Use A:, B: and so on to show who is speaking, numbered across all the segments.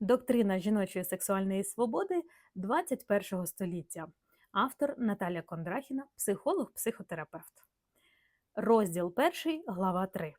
A: Доктрина жіночої сексуальної свободи 21 століття. Автор Наталя Кондрахіна, психолог-психотерапевт. Розділ 1, глава 3.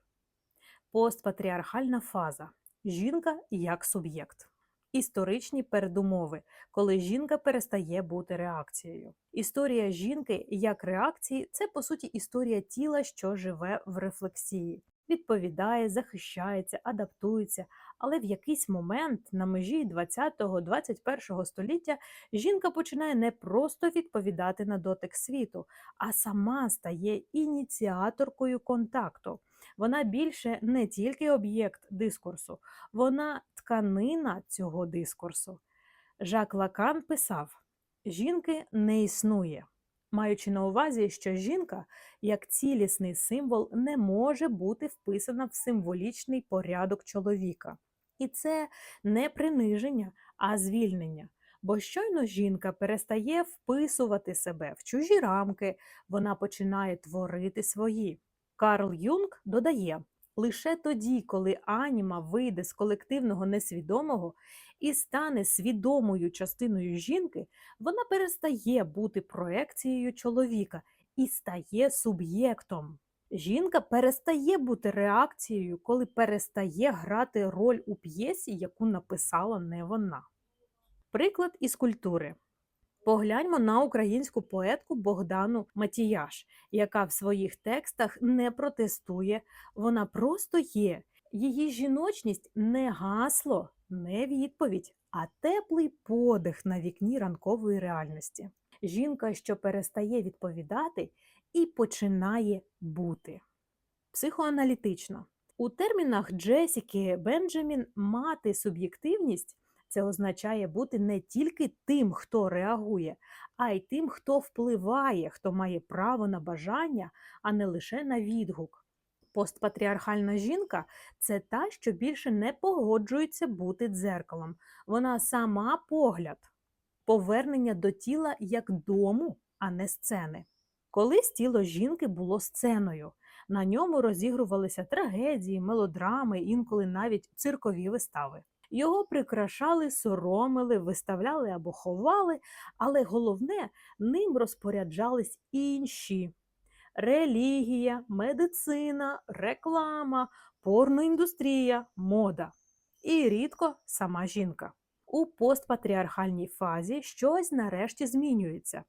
A: Постпатріархальна фаза. Жінка як суб'єкт. Історичні передумови, коли жінка перестає бути реакцією. Історія жінки як реакції це по суті історія тіла, що живе в рефлексії, відповідає, захищається, адаптується. Але в якийсь момент на межі 20-21 століття жінка починає не просто відповідати на дотик світу, а сама стає ініціаторкою контакту. Вона більше не тільки об'єкт дискурсу, вона тканина цього дискурсу. Жак Лакан писав: жінки не існує, маючи на увазі, що жінка як цілісний символ не може бути вписана в символічний порядок чоловіка. І це не приниження, а звільнення. Бо щойно жінка перестає вписувати себе в чужі рамки, вона починає творити свої. Карл Юнг додає: лише тоді, коли аніма вийде з колективного несвідомого і стане свідомою частиною жінки, вона перестає бути проекцією чоловіка і стає суб'єктом. Жінка перестає бути реакцією, коли перестає грати роль у п'єсі, яку написала не вона. Приклад із культури. Погляньмо на українську поетку Богдану Матіяш, яка в своїх текстах не протестує, вона просто є. Її жіночність не гасло, не відповідь, а теплий подих на вікні ранкової реальності. Жінка, що перестає відповідати і починає бути. Психоаналітично. У термінах Джесіки Бенджамін мати суб'єктивність це означає бути не тільки тим, хто реагує, а й тим, хто впливає, хто має право на бажання, а не лише на відгук. Постпатріархальна жінка це та, що більше не погоджується бути дзеркалом. Вона сама погляд, повернення до тіла як дому, а не сцени. Колись тіло жінки було сценою. На ньому розігрувалися трагедії, мелодрами, інколи навіть циркові вистави. Його прикрашали, соромили, виставляли або ховали, але головне, ним розпоряджались інші. Релігія, медицина, реклама, порноіндустрія, мода. І рідко сама жінка. У постпатріархальній фазі щось нарешті змінюється.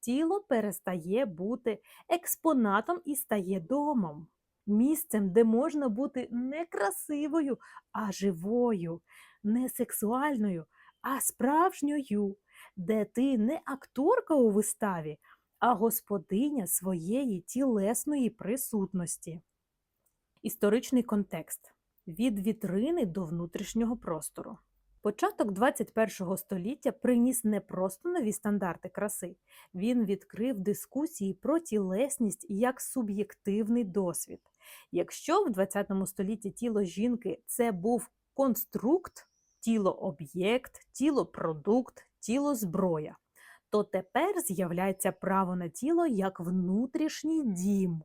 A: Тіло перестає бути експонатом і стає домом, місцем, де можна бути не красивою, а живою, не сексуальною, а справжньою, де ти не акторка у виставі, а господиня своєї тілесної присутності. Історичний контекст від вітрини до внутрішнього простору. Початок 21 століття приніс не просто нові стандарти краси, він відкрив дискусії про тілесність як суб'єктивний досвід. Якщо в 20 столітті тіло жінки це був конструкт, тіло-об'єкт, тіло-продукт, тіло-зброя, то тепер з'являється право на тіло як внутрішній дім.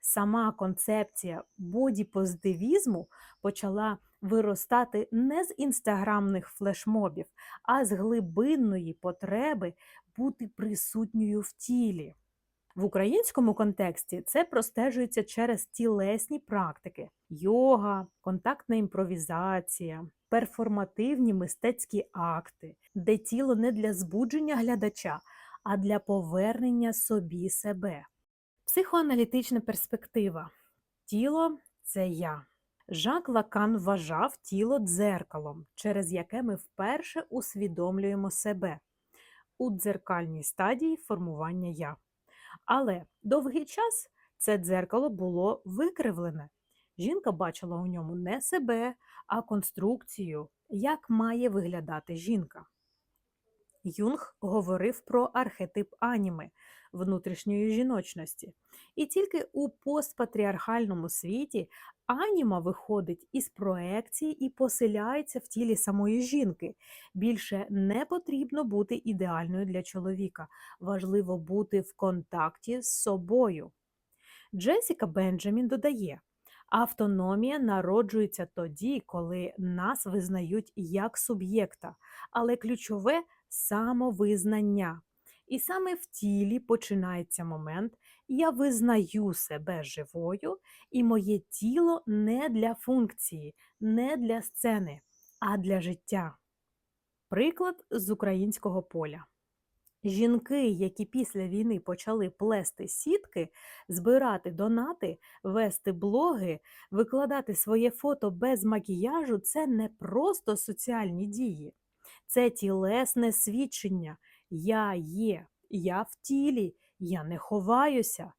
A: Сама концепція бодіпозитивізму почала виростати не з інстаграмних флешмобів, а з глибинної потреби бути присутньою в тілі. В українському контексті це простежується через тілесні практики: йога, контактна імпровізація, перформативні мистецькі акти, де тіло не для збудження глядача, а для повернення собі себе. Психоаналітична перспектива. Тіло це я. Жак Лакан вважав тіло дзеркалом, через яке ми вперше усвідомлюємо себе у дзеркальній стадії формування я. Але довгий час це дзеркало було викривлене. Жінка бачила у ньому не себе, а конструкцію, як має виглядати жінка. Юнг говорив про архетип аніми внутрішньої жіночності. І тільки у постпатріархальному світі аніма виходить із проекції і поселяється в тілі самої жінки. Більше не потрібно бути ідеальною для чоловіка, важливо бути в контакті з собою. Джесіка Бенджамін додає. Автономія народжується тоді, коли нас визнають як суб'єкта, але ключове самовизнання. І саме в тілі починається момент, я визнаю себе живою, і моє тіло не для функції, не для сцени, а для життя. Приклад з українського поля. Жінки, які після війни почали плести сітки, збирати донати, вести блоги, викладати своє фото без макіяжу це не просто соціальні дії, це тілесне свідчення. Я є, я в тілі, я не ховаюся.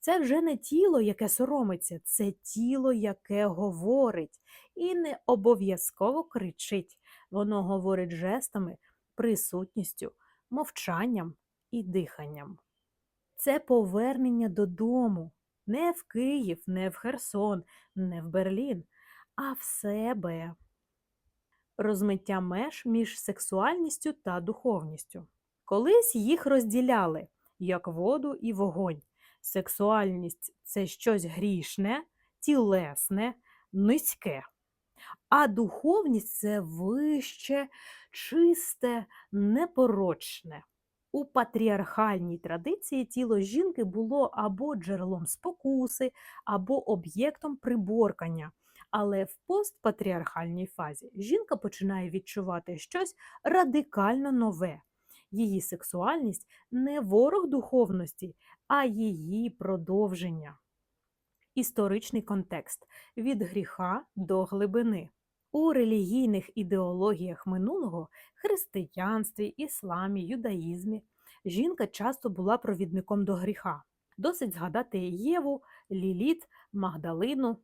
A: Це вже не тіло, яке соромиться, це тіло, яке говорить, і не обов'язково кричить. Воно говорить жестами, присутністю мовчанням і диханням. Це повернення додому, не в Київ, не в Херсон, не в Берлін, а в себе. Розмиття меж між сексуальністю та духовністю. Колись їх розділяли як воду і вогонь. Сексуальність це щось грішне, тілесне, низьке. А духовність це вище, чисте, непорочне. У патріархальній традиції тіло жінки було або джерелом спокуси, або об'єктом приборкання. Але в постпатріархальній фазі жінка починає відчувати щось радикально нове. Її сексуальність не ворог духовності, а її продовження. Історичний контекст від гріха до глибини. У релігійних ідеологіях минулого християнстві, ісламі, юдаїзмі жінка часто була провідником до гріха. Досить згадати Єву, Ліліт, Магдалину.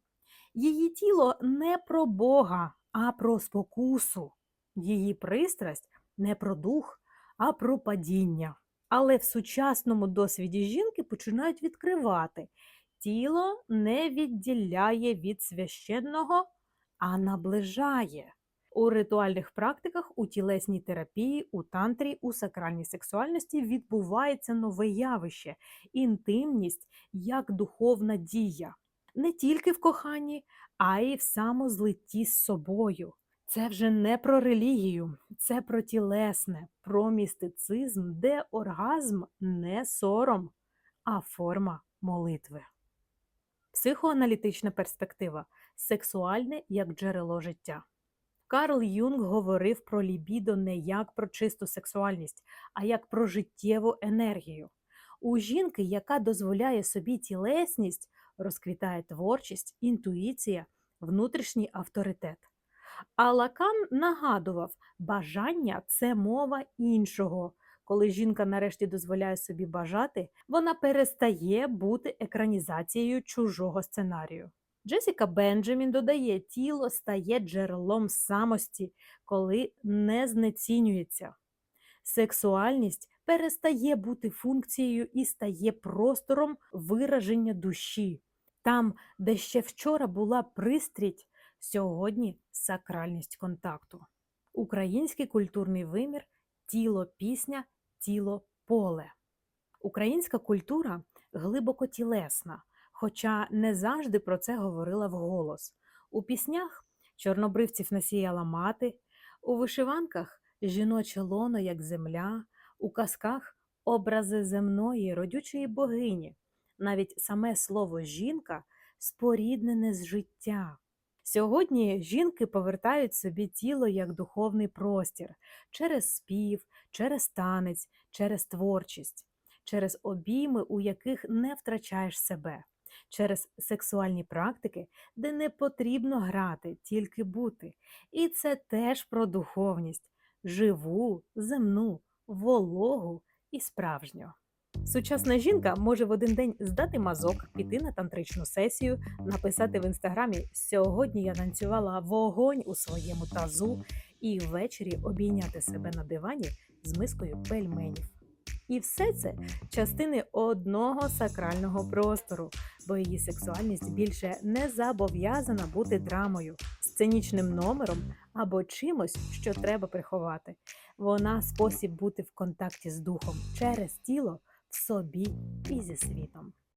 A: Її тіло не про Бога, а про спокусу. Її пристрасть не про дух, а про падіння. Але в сучасному досвіді жінки починають відкривати тіло не відділяє від священного а наближає. У ритуальних практиках, у тілесній терапії, у тантрі, у сакральній сексуальності відбувається нове явище інтимність як духовна дія. Не тільки в коханні, а й в самозлитті з собою. Це вже не про релігію, це про тілесне, про містицизм, де оргазм не сором, а форма молитви. Психоаналітична перспектива сексуальне як джерело життя. Карл Юнг говорив про лібідо не як про чисту сексуальність, а як про життєву енергію. У жінки, яка дозволяє собі тілесність, розквітає творчість, інтуїція, внутрішній авторитет. А Лакан нагадував, бажання це мова іншого. Коли жінка нарешті дозволяє собі бажати, вона перестає бути екранізацією чужого сценарію. Джесіка Бенджамін додає, тіло стає джерелом самості, коли не знецінюється. Сексуальність перестає бути функцією і стає простором вираження душі. Там, де ще вчора була пристріть, сьогодні сакральність контакту. Український культурний вимір тіло пісня, тіло поле. Українська культура глибоко тілесна хоча не завжди про це говорила вголос. У піснях чорнобривців насіяла мати, у вишиванках жіноче лоно, як земля, у казках образи земної, родючої богині, навіть саме слово жінка споріднене з життя. Сьогодні жінки повертають собі тіло як духовний простір через спів, через танець, через творчість, через обійми, у яких не втрачаєш себе через сексуальні практики, де не потрібно грати, тільки бути. І це теж про духовність, живу, земну, вологу і справжню. Сучасна жінка може в один день здати мазок, піти на тантричну сесію, написати в інстаграмі Сьогодні я танцювала вогонь у своєму тазу і ввечері обійняти себе на дивані з мискою пельменів. І все це частини одного сакрального простору, бо її сексуальність більше не зобов'язана бути драмою, сценічним номером або чимось, що треба приховати. Вона спосіб бути в контакті з духом через тіло в собі і зі світом.